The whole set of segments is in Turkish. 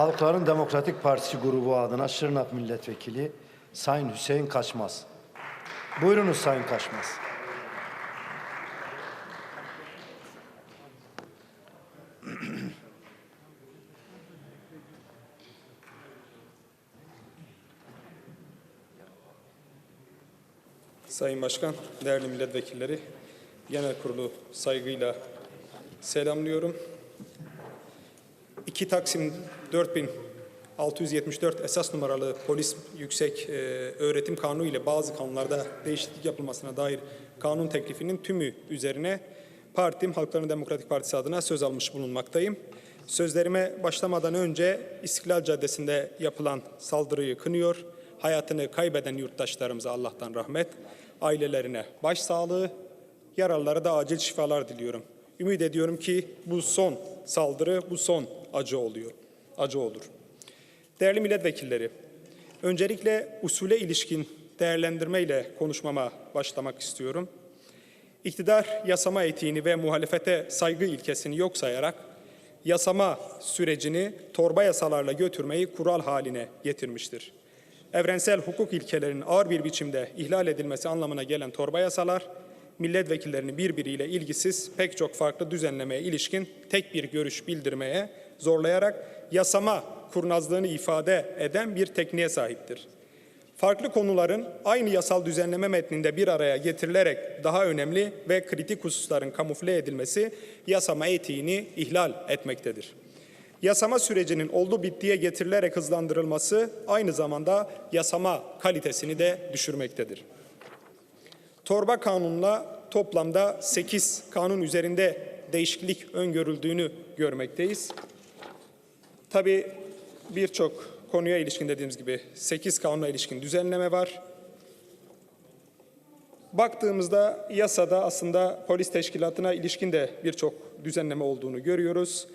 Halkların Demokratik Partisi grubu adına Şırnak Milletvekili Sayın Hüseyin Kaçmaz. Buyurunuz Sayın Kaçmaz. Sayın Başkan, değerli milletvekilleri, genel kurulu saygıyla selamlıyorum. 2 Taksim 4674 esas numaralı polis yüksek e, öğretim kanunu ile bazı kanunlarda değişiklik yapılmasına dair kanun teklifinin tümü üzerine partim Halkların Demokratik Partisi adına söz almış bulunmaktayım. Sözlerime başlamadan önce İstiklal Caddesi'nde yapılan saldırıyı kınıyor. Hayatını kaybeden yurttaşlarımıza Allah'tan rahmet, ailelerine başsağlığı, yaralılara da acil şifalar diliyorum. Ümit ediyorum ki bu son saldırı, bu son acı oluyor. Acı olur. Değerli milletvekilleri, öncelikle usule ilişkin değerlendirmeyle konuşmama başlamak istiyorum. İktidar yasama etiğini ve muhalefete saygı ilkesini yok sayarak yasama sürecini torba yasalarla götürmeyi kural haline getirmiştir. Evrensel hukuk ilkelerinin ağır bir biçimde ihlal edilmesi anlamına gelen torba yasalar, milletvekillerini birbiriyle ilgisiz pek çok farklı düzenlemeye ilişkin tek bir görüş bildirmeye zorlayarak yasama kurnazlığını ifade eden bir tekniğe sahiptir. Farklı konuların aynı yasal düzenleme metninde bir araya getirilerek daha önemli ve kritik hususların kamufle edilmesi yasama etiğini ihlal etmektedir. Yasama sürecinin oldu bittiye getirilerek hızlandırılması aynı zamanda yasama kalitesini de düşürmektedir. Torba kanunla toplamda 8 kanun üzerinde değişiklik öngörüldüğünü görmekteyiz. Tabii birçok konuya ilişkin dediğimiz gibi 8 kanuna ilişkin düzenleme var. Baktığımızda yasada aslında polis teşkilatına ilişkin de birçok düzenleme olduğunu görüyoruz.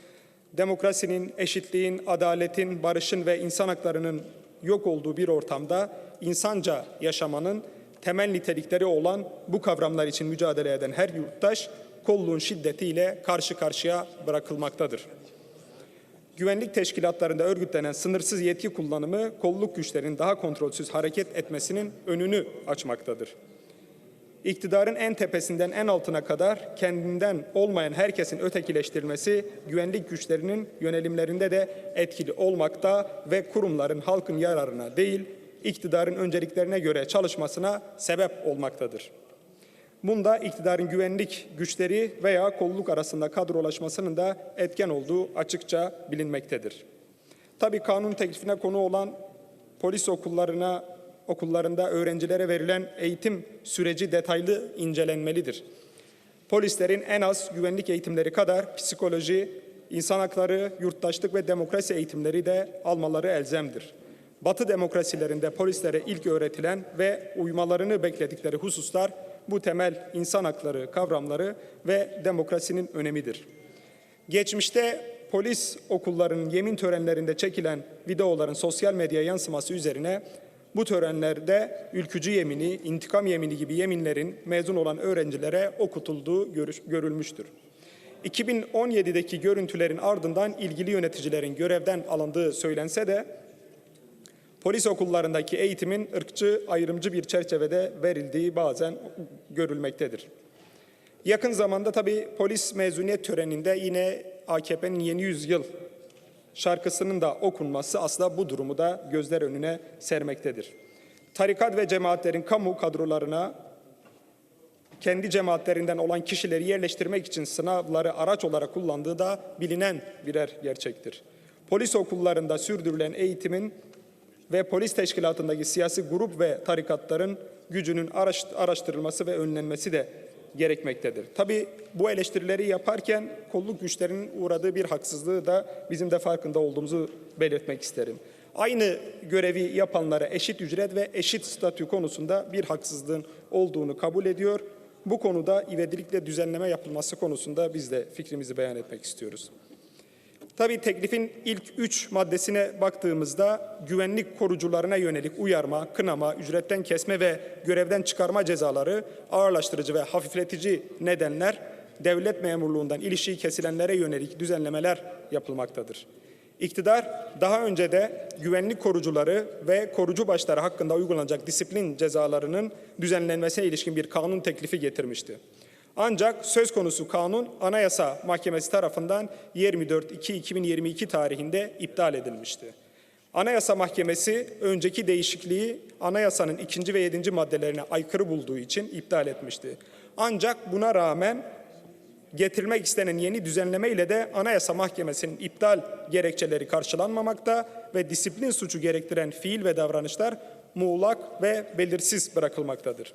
Demokrasinin, eşitliğin, adaletin, barışın ve insan haklarının yok olduğu bir ortamda insanca yaşamanın temel nitelikleri olan bu kavramlar için mücadele eden her yurttaş kolluğun şiddetiyle karşı karşıya bırakılmaktadır. Güvenlik teşkilatlarında örgütlenen sınırsız yetki kullanımı kolluk güçlerinin daha kontrolsüz hareket etmesinin önünü açmaktadır. İktidarın en tepesinden en altına kadar kendinden olmayan herkesin ötekileştirilmesi güvenlik güçlerinin yönelimlerinde de etkili olmakta ve kurumların halkın yararına değil, iktidarın önceliklerine göre çalışmasına sebep olmaktadır. Bunda iktidarın güvenlik güçleri veya kolluk arasında kadrolaşmasının da etken olduğu açıkça bilinmektedir. Tabii kanun teklifine konu olan polis okullarına okullarında öğrencilere verilen eğitim süreci detaylı incelenmelidir. Polislerin en az güvenlik eğitimleri kadar psikoloji, insan hakları, yurttaşlık ve demokrasi eğitimleri de almaları elzemdir. Batı demokrasilerinde polislere ilk öğretilen ve uymalarını bekledikleri hususlar bu temel insan hakları kavramları ve demokrasinin önemidir. Geçmişte polis okullarının yemin törenlerinde çekilen videoların sosyal medya yansıması üzerine bu törenlerde ülkücü yemini, intikam yemini gibi yeminlerin mezun olan öğrencilere okutulduğu görülmüştür. 2017'deki görüntülerin ardından ilgili yöneticilerin görevden alındığı söylense de polis okullarındaki eğitimin ırkçı, ayrımcı bir çerçevede verildiği bazen görülmektedir. Yakın zamanda tabii polis mezuniyet töreninde yine AKP'nin yeni yüzyıl şarkısının da okunması aslında bu durumu da gözler önüne sermektedir. Tarikat ve cemaatlerin kamu kadrolarına kendi cemaatlerinden olan kişileri yerleştirmek için sınavları araç olarak kullandığı da bilinen birer gerçektir. Polis okullarında sürdürülen eğitimin ve polis teşkilatındaki siyasi grup ve tarikatların gücünün araştırılması ve önlenmesi de gerekmektedir. Tabii bu eleştirileri yaparken kolluk güçlerinin uğradığı bir haksızlığı da bizim de farkında olduğumuzu belirtmek isterim. Aynı görevi yapanlara eşit ücret ve eşit statü konusunda bir haksızlığın olduğunu kabul ediyor. Bu konuda ivedilikle düzenleme yapılması konusunda biz de fikrimizi beyan etmek istiyoruz. Tabii teklifin ilk üç maddesine baktığımızda güvenlik korucularına yönelik uyarma, kınama, ücretten kesme ve görevden çıkarma cezaları ağırlaştırıcı ve hafifletici nedenler devlet memurluğundan ilişiği kesilenlere yönelik düzenlemeler yapılmaktadır. İktidar daha önce de güvenlik korucuları ve korucu başları hakkında uygulanacak disiplin cezalarının düzenlenmesine ilişkin bir kanun teklifi getirmişti. Ancak söz konusu kanun Anayasa Mahkemesi tarafından 24-2-2022 tarihinde iptal edilmişti. Anayasa Mahkemesi önceki değişikliği anayasanın ikinci ve yedinci maddelerine aykırı bulduğu için iptal etmişti. Ancak buna rağmen getirilmek istenen yeni düzenleme ile de Anayasa Mahkemesi'nin iptal gerekçeleri karşılanmamakta ve disiplin suçu gerektiren fiil ve davranışlar muğlak ve belirsiz bırakılmaktadır.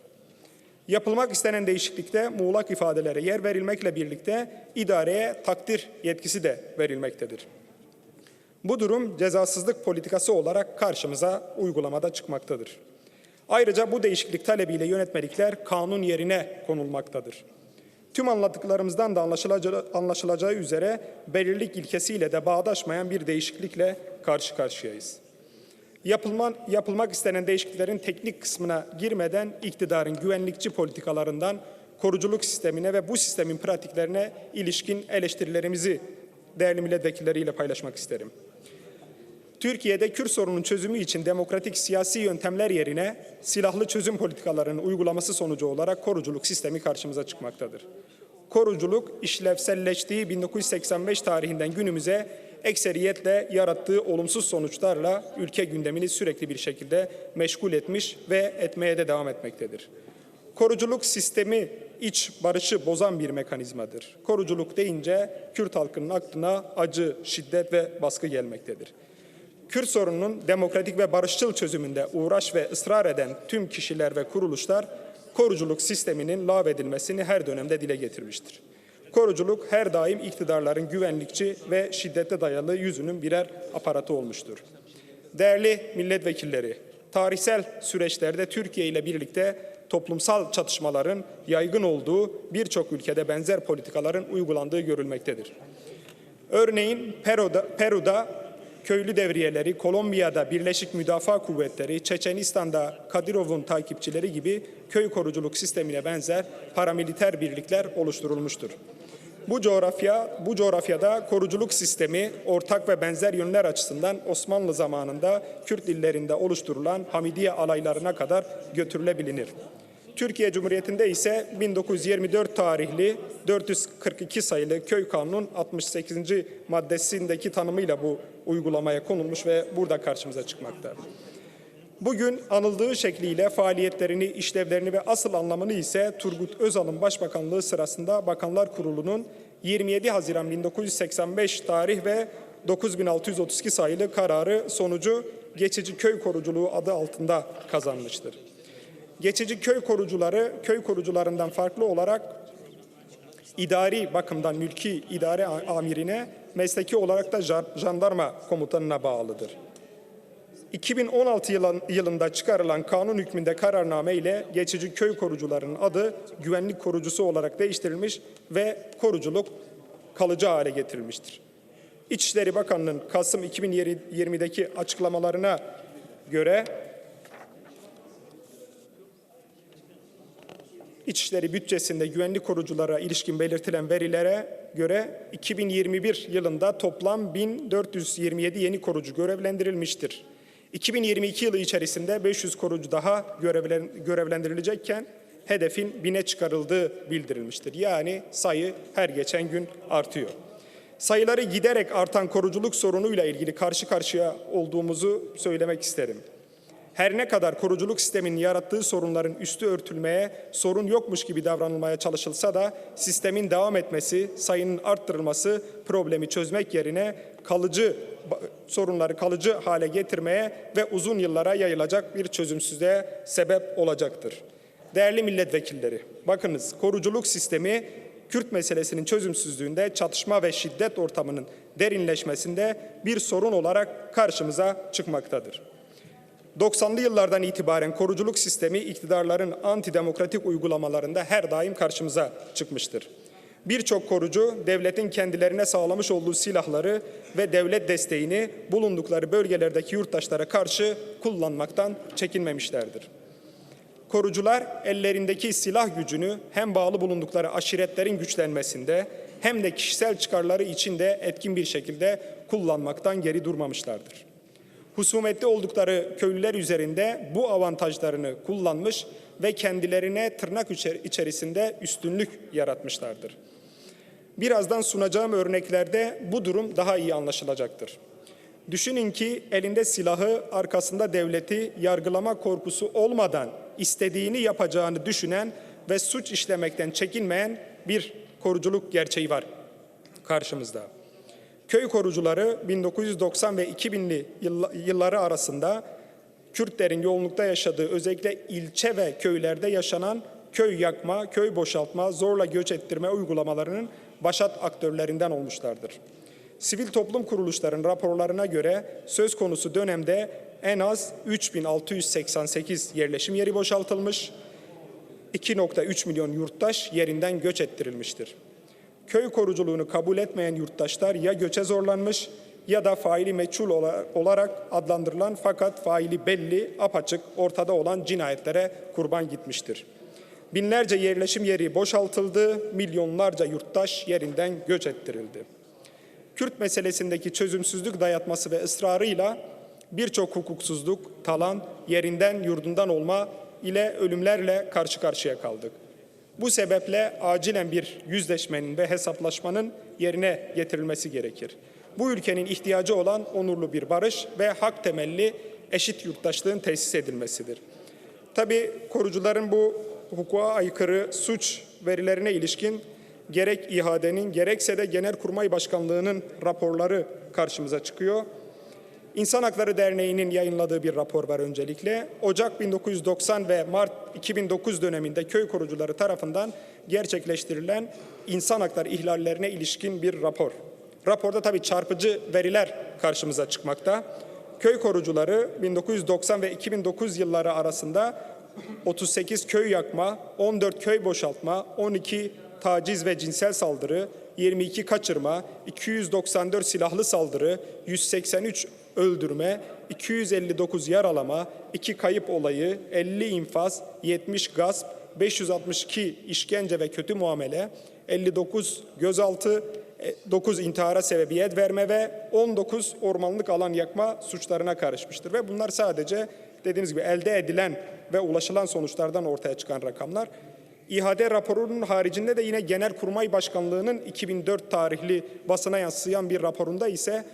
Yapılmak istenen değişiklikte muğlak ifadelere yer verilmekle birlikte idareye takdir yetkisi de verilmektedir. Bu durum cezasızlık politikası olarak karşımıza uygulamada çıkmaktadır. Ayrıca bu değişiklik talebiyle yönetmelikler kanun yerine konulmaktadır. Tüm anlattıklarımızdan da anlaşılacağı, anlaşılacağı üzere belirlilik ilkesiyle de bağdaşmayan bir değişiklikle karşı karşıyayız. Yapılman, yapılmak istenen değişikliklerin teknik kısmına girmeden iktidarın güvenlikçi politikalarından koruculuk sistemine ve bu sistemin pratiklerine ilişkin eleştirilerimizi değerli milletvekilleriyle paylaşmak isterim. Türkiye'de Kürt sorunun çözümü için demokratik siyasi yöntemler yerine silahlı çözüm politikalarının uygulaması sonucu olarak koruculuk sistemi karşımıza çıkmaktadır. Koruculuk işlevselleştiği 1985 tarihinden günümüze ekseriyetle yarattığı olumsuz sonuçlarla ülke gündemini sürekli bir şekilde meşgul etmiş ve etmeye de devam etmektedir. Koruculuk sistemi iç barışı bozan bir mekanizmadır. Koruculuk deyince Kürt halkının aklına acı, şiddet ve baskı gelmektedir. Kürt sorununun demokratik ve barışçıl çözümünde uğraş ve ısrar eden tüm kişiler ve kuruluşlar koruculuk sisteminin lağvedilmesini her dönemde dile getirmiştir. Koruculuk her daim iktidarların güvenlikçi ve şiddete dayalı yüzünün birer aparatı olmuştur. Değerli milletvekilleri, tarihsel süreçlerde Türkiye ile birlikte toplumsal çatışmaların yaygın olduğu birçok ülkede benzer politikaların uygulandığı görülmektedir. Örneğin Peru'da, Peru'da köylü devriyeleri, Kolombiya'da Birleşik Müdafaa Kuvvetleri, Çeçenistan'da Kadirov'un takipçileri gibi köy koruculuk sistemine benzer paramiliter birlikler oluşturulmuştur. Bu coğrafya, bu coğrafyada koruculuk sistemi ortak ve benzer yönler açısından Osmanlı zamanında Kürt illerinde oluşturulan Hamidiye alaylarına kadar götürülebilir. Türkiye Cumhuriyeti'nde ise 1924 tarihli 442 sayılı Köy Kanunun 68. maddesindeki tanımıyla bu uygulamaya konulmuş ve burada karşımıza çıkmakta. Bugün anıldığı şekliyle faaliyetlerini, işlevlerini ve asıl anlamını ise Turgut Özal'ın başbakanlığı sırasında Bakanlar Kurulu'nun 27 Haziran 1985 tarih ve 9632 sayılı kararı sonucu geçici köy koruculuğu adı altında kazanmıştır. Geçici köy korucuları köy korucularından farklı olarak idari bakımdan mülki idare amirine, mesleki olarak da jandarma komutanına bağlıdır. 2016 yılında çıkarılan kanun hükmünde kararname ile geçici köy korucularının adı güvenlik korucusu olarak değiştirilmiş ve koruculuk kalıcı hale getirilmiştir. İçişleri Bakanlığı'nın Kasım 2020'deki açıklamalarına göre İçişleri bütçesinde güvenlik koruculara ilişkin belirtilen verilere göre 2021 yılında toplam 1427 yeni korucu görevlendirilmiştir. 2022 yılı içerisinde 500 korucu daha görevlendirilecekken hedefin bine çıkarıldığı bildirilmiştir. Yani sayı her geçen gün artıyor. Sayıları giderek artan koruculuk sorunuyla ilgili karşı karşıya olduğumuzu söylemek isterim. Her ne kadar koruculuk sisteminin yarattığı sorunların üstü örtülmeye, sorun yokmuş gibi davranılmaya çalışılsa da sistemin devam etmesi, sayının arttırılması problemi çözmek yerine kalıcı sorunları kalıcı hale getirmeye ve uzun yıllara yayılacak bir çözümsüzlüğe sebep olacaktır. Değerli milletvekilleri, bakınız koruculuk sistemi Kürt meselesinin çözümsüzlüğünde çatışma ve şiddet ortamının derinleşmesinde bir sorun olarak karşımıza çıkmaktadır. 90'lı yıllardan itibaren koruculuk sistemi iktidarların antidemokratik uygulamalarında her daim karşımıza çıkmıştır. Birçok korucu devletin kendilerine sağlamış olduğu silahları ve devlet desteğini bulundukları bölgelerdeki yurttaşlara karşı kullanmaktan çekinmemişlerdir. Korucular ellerindeki silah gücünü hem bağlı bulundukları aşiretlerin güçlenmesinde hem de kişisel çıkarları için de etkin bir şekilde kullanmaktan geri durmamışlardır. Husumetli oldukları köylüler üzerinde bu avantajlarını kullanmış ve kendilerine tırnak içer- içerisinde üstünlük yaratmışlardır. Birazdan sunacağım örneklerde bu durum daha iyi anlaşılacaktır. Düşünün ki elinde silahı, arkasında devleti yargılama korkusu olmadan istediğini yapacağını düşünen ve suç işlemekten çekinmeyen bir koruculuk gerçeği var karşımızda. Köy korucuları 1990 ve 2000'li yılla- yılları arasında Kürtlerin yoğunlukta yaşadığı özellikle ilçe ve köylerde yaşanan köy yakma, köy boşaltma, zorla göç ettirme uygulamalarının başat aktörlerinden olmuşlardır. Sivil toplum kuruluşlarının raporlarına göre söz konusu dönemde en az 3688 yerleşim yeri boşaltılmış, 2.3 milyon yurttaş yerinden göç ettirilmiştir. Köy koruculuğunu kabul etmeyen yurttaşlar ya göçe zorlanmış ya da faili meçhul ola- olarak adlandırılan fakat faili belli, apaçık, ortada olan cinayetlere kurban gitmiştir. Binlerce yerleşim yeri boşaltıldı, milyonlarca yurttaş yerinden göç ettirildi. Kürt meselesindeki çözümsüzlük dayatması ve ısrarıyla birçok hukuksuzluk, talan, yerinden yurdundan olma ile ölümlerle karşı karşıya kaldık. Bu sebeple acilen bir yüzleşmenin ve hesaplaşmanın yerine getirilmesi gerekir. Bu ülkenin ihtiyacı olan onurlu bir barış ve hak temelli eşit yurttaşlığın tesis edilmesidir. Tabii korucuların bu hukuka aykırı suç verilerine ilişkin gerek İHA'denin gerekse de Genelkurmay Başkanlığı'nın raporları karşımıza çıkıyor. İnsan Hakları Derneği'nin yayınladığı bir rapor var öncelikle. Ocak 1990 ve Mart 2009 döneminde köy korucuları tarafından gerçekleştirilen insan hakları ihlallerine ilişkin bir rapor. Raporda tabii çarpıcı veriler karşımıza çıkmakta. Köy korucuları 1990 ve 2009 yılları arasında 38 köy yakma, 14 köy boşaltma, 12 taciz ve cinsel saldırı, 22 kaçırma, 294 silahlı saldırı, 183 öldürme, 259 yaralama, 2 kayıp olayı, 50 infaz, 70 gasp, 562 işkence ve kötü muamele, 59 gözaltı, 9 intihara sebebiyet verme ve 19 ormanlık alan yakma suçlarına karışmıştır. Ve bunlar sadece dediğimiz gibi elde edilen ve ulaşılan sonuçlardan ortaya çıkan rakamlar. İHAD raporunun haricinde de yine Genelkurmay Başkanlığı'nın 2004 tarihli basına yansıyan bir raporunda ise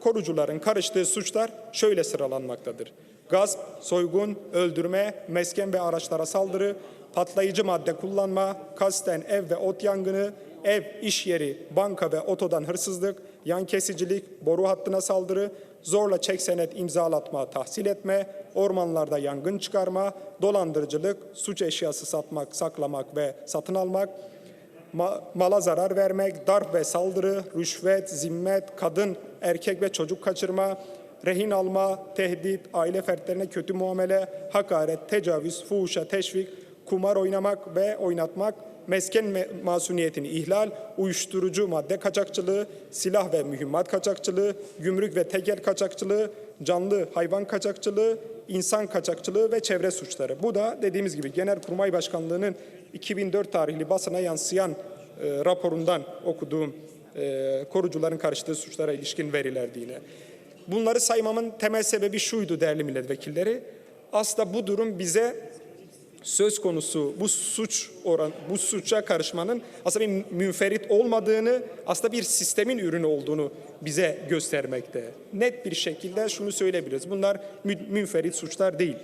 korucuların karıştığı suçlar şöyle sıralanmaktadır. Gasp, soygun, öldürme, mesken ve araçlara saldırı, patlayıcı madde kullanma, kasten ev ve ot yangını, ev, iş yeri, banka ve otodan hırsızlık, yan kesicilik, boru hattına saldırı, zorla çek senet imzalatma, tahsil etme, ormanlarda yangın çıkarma, dolandırıcılık, suç eşyası satmak, saklamak ve satın almak, ma- mala zarar vermek, darp ve saldırı, rüşvet, zimmet, kadın, erkek ve çocuk kaçırma, rehin alma, tehdit, aile fertlerine kötü muamele, hakaret, tecavüz, fuhuşa teşvik, kumar oynamak ve oynatmak, mesken me- masuniyetini ihlal, uyuşturucu madde kaçakçılığı, silah ve mühimmat kaçakçılığı, gümrük ve tekel kaçakçılığı, canlı hayvan kaçakçılığı, insan kaçakçılığı ve çevre suçları. Bu da dediğimiz gibi Genelkurmay Başkanlığı'nın 2004 tarihli basına yansıyan e, raporundan okuduğum e, korucuların karıştığı suçlara ilişkin verilerdi yine. Bunları saymamın temel sebebi şuydu değerli milletvekilleri. Aslında bu durum bize söz konusu bu suç oran bu suça karışmanın aslında bir münferit olmadığını, aslında bir sistemin ürünü olduğunu bize göstermekte. Net bir şekilde şunu söyleyebiliriz. Bunlar mü- münferit suçlar değil.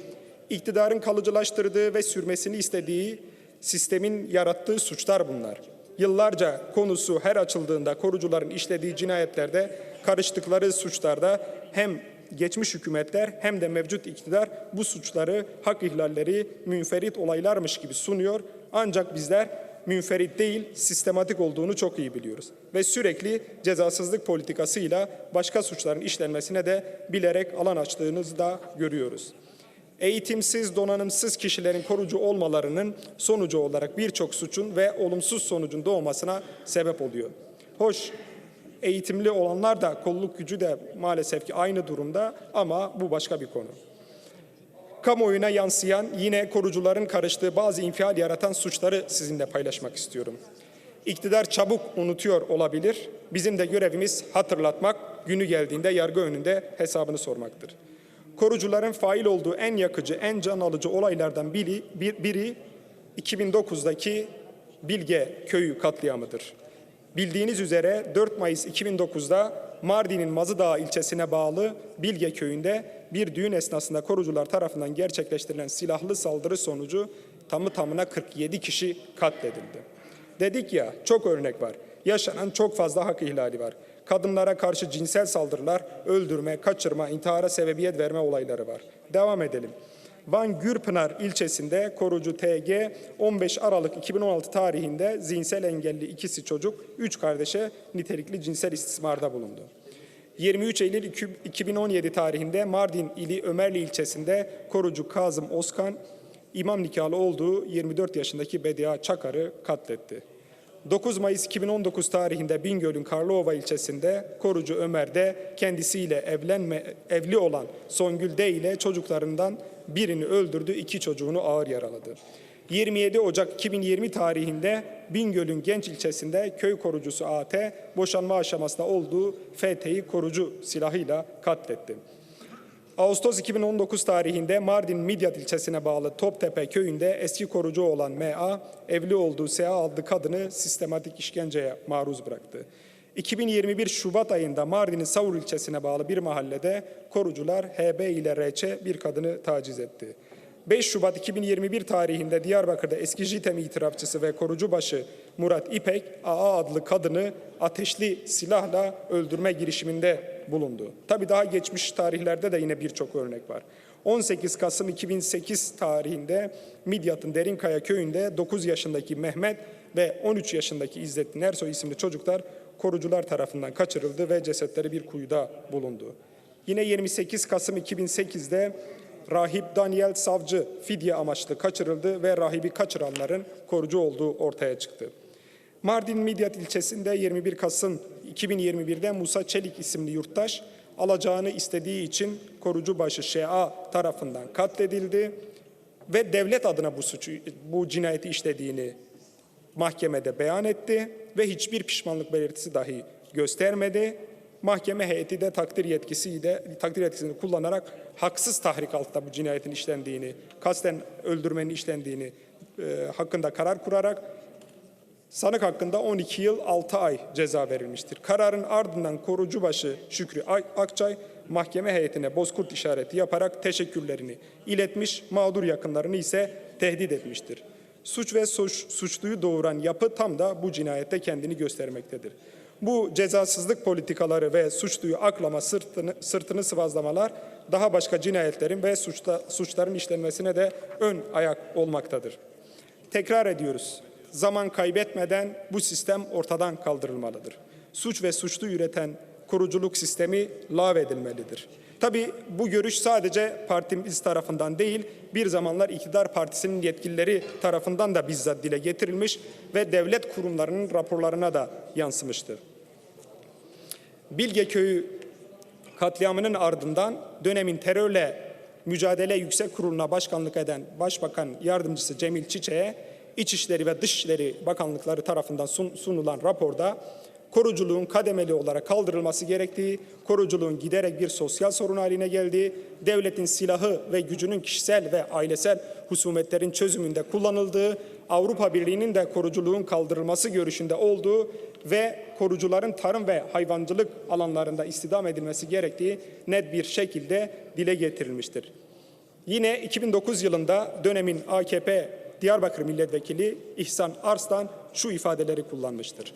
İktidarın kalıcılaştırdığı ve sürmesini istediği sistemin yarattığı suçlar bunlar. Yıllarca konusu her açıldığında korucuların işlediği cinayetlerde, karıştıkları suçlarda hem geçmiş hükümetler hem de mevcut iktidar bu suçları, hak ihlalleri münferit olaylarmış gibi sunuyor. Ancak bizler münferit değil, sistematik olduğunu çok iyi biliyoruz. Ve sürekli cezasızlık politikasıyla başka suçların işlenmesine de bilerek alan açtığınızı da görüyoruz. Eğitimsiz, donanımsız kişilerin korucu olmalarının sonucu olarak birçok suçun ve olumsuz sonucun doğmasına sebep oluyor. Hoş, eğitimli olanlar da kolluk gücü de maalesef ki aynı durumda ama bu başka bir konu. Kamuoyuna yansıyan yine korucuların karıştığı bazı infial yaratan suçları sizinle paylaşmak istiyorum. İktidar çabuk unutuyor olabilir. Bizim de görevimiz hatırlatmak, günü geldiğinde yargı önünde hesabını sormaktır. Korucuların fail olduğu en yakıcı, en can alıcı olaylardan biri, bir- biri 2009'daki Bilge köyü katliamıdır. Bildiğiniz üzere 4 Mayıs 2009'da Mardin'in Mazıdağ ilçesine bağlı Bilge köyünde bir düğün esnasında korucular tarafından gerçekleştirilen silahlı saldırı sonucu tamı tamına 47 kişi katledildi. Dedik ya çok örnek var. Yaşanan çok fazla hak ihlali var. Kadınlara karşı cinsel saldırılar, öldürme, kaçırma, intihara sebebiyet verme olayları var. Devam edelim. Van Gürpınar ilçesinde korucu TG 15 Aralık 2016 tarihinde zihinsel engelli ikisi çocuk, üç kardeşe nitelikli cinsel istismarda bulundu. 23 Eylül 2017 tarihinde Mardin ili Ömerli ilçesinde korucu Kazım Oskan imam nikahlı olduğu 24 yaşındaki Bedia Çakar'ı katletti. 9 Mayıs 2019 tarihinde Bingöl'ün Karlova ilçesinde korucu Ömer de kendisiyle evlenme evli olan Songül D ile çocuklarından birini öldürdü, iki çocuğunu ağır yaraladı. 27 Ocak 2020 tarihinde Bingöl'ün Genç ilçesinde köy korucusu AT boşanma aşamasında olduğu FT'yi korucu silahıyla katletti. Ağustos 2019 tarihinde Mardin Midyat ilçesine bağlı Toptepe köyünde eski korucu olan MA, evli olduğu SA adlı kadını sistematik işkenceye maruz bıraktı. 2021 Şubat ayında Mardin'in Savur ilçesine bağlı bir mahallede korucular HB ile RÇ bir kadını taciz etti. 5 Şubat 2021 tarihinde Diyarbakır'da eski JITEM itirafçısı ve korucubaşı Murat İpek, AA adlı kadını ateşli silahla öldürme girişiminde bulundu. Tabii daha geçmiş tarihlerde de yine birçok örnek var. 18 Kasım 2008 tarihinde Midyat'ın Derinkaya köyünde 9 yaşındaki Mehmet ve 13 yaşındaki İzzettin Ersoy isimli çocuklar korucular tarafından kaçırıldı ve cesetleri bir kuyuda bulundu. Yine 28 Kasım 2008'de Rahip Daniel Savcı fidye amaçlı kaçırıldı ve rahibi kaçıranların korucu olduğu ortaya çıktı. Mardin Midyat ilçesinde 21 Kasım 2021'de Musa Çelik isimli yurttaş alacağını istediği için korucu başı ŞA tarafından katledildi ve devlet adına bu suçu bu cinayeti işlediğini mahkemede beyan etti ve hiçbir pişmanlık belirtisi dahi göstermedi. Mahkeme heyeti de takdir yetkisiyle takdir yetkisini kullanarak haksız tahrik altında bu cinayetin işlendiğini, kasten öldürmenin işlendiğini e, hakkında karar kurarak sanık hakkında 12 yıl 6 ay ceza verilmiştir. Kararın ardından korucubaşı Şükrü Akçay mahkeme heyetine bozkurt işareti yaparak teşekkürlerini iletmiş, mağdur yakınlarını ise tehdit etmiştir. Suç ve suç, suçluyu doğuran yapı tam da bu cinayette kendini göstermektedir. Bu cezasızlık politikaları ve suçluyu aklama, sırtını, sırtını sıvazlamalar daha başka cinayetlerin ve suçta, suçların işlenmesine de ön ayak olmaktadır. Tekrar ediyoruz. Zaman kaybetmeden bu sistem ortadan kaldırılmalıdır. Suç ve suçlu üreten koruculuk sistemi lağvedilmelidir. Tabii bu görüş sadece partimiz tarafından değil, bir zamanlar iktidar partisinin yetkilileri tarafından da bizzat dile getirilmiş ve devlet kurumlarının raporlarına da yansımıştır. Bilge Köyü katliamının ardından dönemin terörle mücadele yüksek kuruluna başkanlık eden Başbakan Yardımcısı Cemil Çiçek'e İçişleri ve Dışişleri Bakanlıkları tarafından sun- sunulan raporda koruculuğun kademeli olarak kaldırılması gerektiği, koruculuğun giderek bir sosyal sorun haline geldiği, devletin silahı ve gücünün kişisel ve ailesel husumetlerin çözümünde kullanıldığı, Avrupa Birliği'nin de koruculuğun kaldırılması görüşünde olduğu ve korucuların tarım ve hayvancılık alanlarında istidam edilmesi gerektiği net bir şekilde dile getirilmiştir. Yine 2009 yılında dönemin AKP Diyarbakır Milletvekili İhsan Arslan şu ifadeleri kullanmıştır.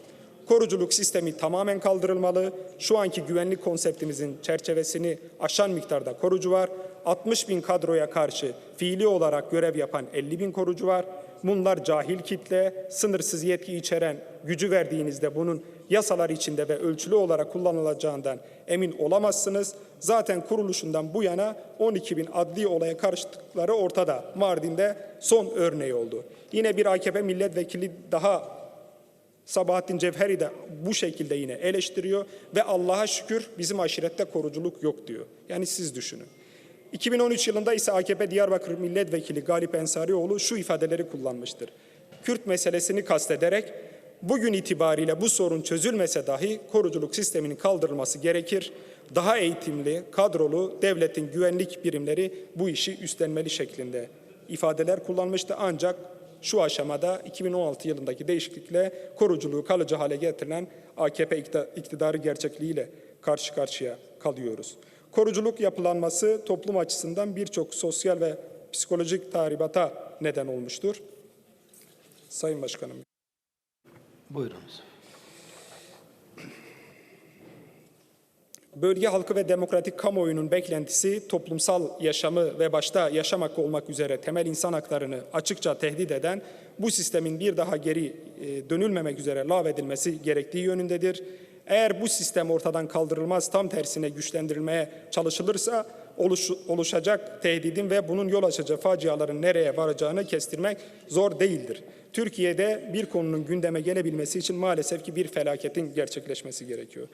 Koruculuk sistemi tamamen kaldırılmalı. Şu anki güvenlik konseptimizin çerçevesini aşan miktarda korucu var. 60 bin kadroya karşı fiili olarak görev yapan 50 bin korucu var. Bunlar cahil kitle, sınırsız yetki içeren gücü verdiğinizde bunun yasalar içinde ve ölçülü olarak kullanılacağından emin olamazsınız. Zaten kuruluşundan bu yana 12 bin adli olaya karıştıkları ortada. Mardin'de son örneği oldu. Yine bir AKP milletvekili daha Sabahattin Cevheri de bu şekilde yine eleştiriyor ve Allah'a şükür bizim aşirette koruculuk yok diyor. Yani siz düşünün. 2013 yılında ise AKP Diyarbakır Milletvekili Galip Ensarioğlu şu ifadeleri kullanmıştır. Kürt meselesini kastederek bugün itibariyle bu sorun çözülmese dahi koruculuk sisteminin kaldırılması gerekir. Daha eğitimli, kadrolu devletin güvenlik birimleri bu işi üstlenmeli şeklinde ifadeler kullanmıştı. Ancak şu aşamada 2016 yılındaki değişiklikle koruculuğu kalıcı hale getirilen AKP iktidarı gerçekliğiyle karşı karşıya kalıyoruz. Koruculuk yapılanması toplum açısından birçok sosyal ve psikolojik tahribata neden olmuştur. Sayın Başkanım. Buyurunuz. Bölge halkı ve demokratik kamuoyunun beklentisi toplumsal yaşamı ve başta yaşam hakkı olmak üzere temel insan haklarını açıkça tehdit eden bu sistemin bir daha geri e, dönülmemek üzere lağvedilmesi gerektiği yönündedir. Eğer bu sistem ortadan kaldırılmaz tam tersine güçlendirilmeye çalışılırsa oluş- oluşacak tehdidin ve bunun yol açacağı faciaların nereye varacağını kestirmek zor değildir. Türkiye'de bir konunun gündeme gelebilmesi için maalesef ki bir felaketin gerçekleşmesi gerekiyor.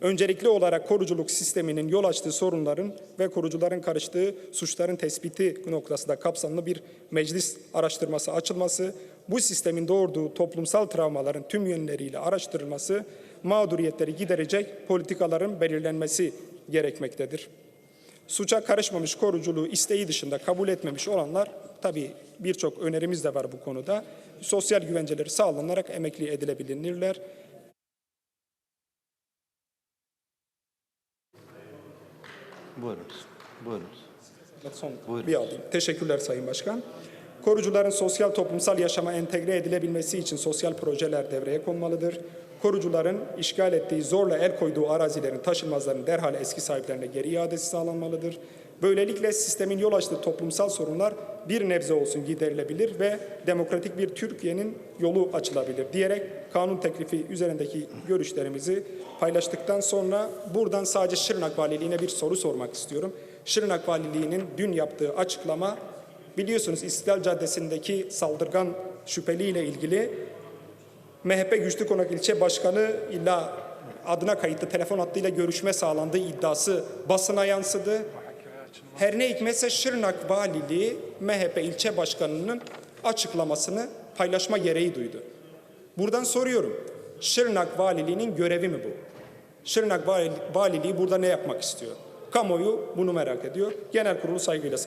Öncelikli olarak koruculuk sisteminin yol açtığı sorunların ve korucuların karıştığı suçların tespiti noktasında kapsamlı bir meclis araştırması açılması, bu sistemin doğurduğu toplumsal travmaların tüm yönleriyle araştırılması, mağduriyetleri giderecek politikaların belirlenmesi gerekmektedir. Suça karışmamış koruculuğu isteği dışında kabul etmemiş olanlar tabii birçok önerimiz de var bu konuda. Sosyal güvenceleri sağlanarak emekli edilebilirler. Buyurunuz. Buyurunuz. Son Buyurun. bir alayım. Teşekkürler Sayın Başkan. Korucuların sosyal toplumsal yaşama entegre edilebilmesi için sosyal projeler devreye konmalıdır. Korucuların işgal ettiği zorla el koyduğu arazilerin taşınmazlarının derhal eski sahiplerine geri iadesi sağlanmalıdır. Böylelikle sistemin yol açtığı toplumsal sorunlar bir nebze olsun giderilebilir ve demokratik bir Türkiye'nin yolu açılabilir diyerek kanun teklifi üzerindeki görüşlerimizi paylaştıktan sonra buradan sadece Şırnak Valiliğine bir soru sormak istiyorum. Şırnak Valiliği'nin dün yaptığı açıklama biliyorsunuz İstiklal Caddesi'ndeki saldırgan şüpheliyle ilgili MHP Güçlü Konak İlçe Başkanı ile adına kayıtlı telefon hattıyla görüşme sağlandığı iddiası basına yansıdı. Her ne hikmetse Şırnak Valiliği MHP ilçe başkanının açıklamasını paylaşma gereği duydu. Buradan soruyorum. Şırnak Valiliği'nin görevi mi bu? Şırnak Vali- Valiliği burada ne yapmak istiyor? Kamuoyu bunu merak ediyor. Genel kurulu saygıyla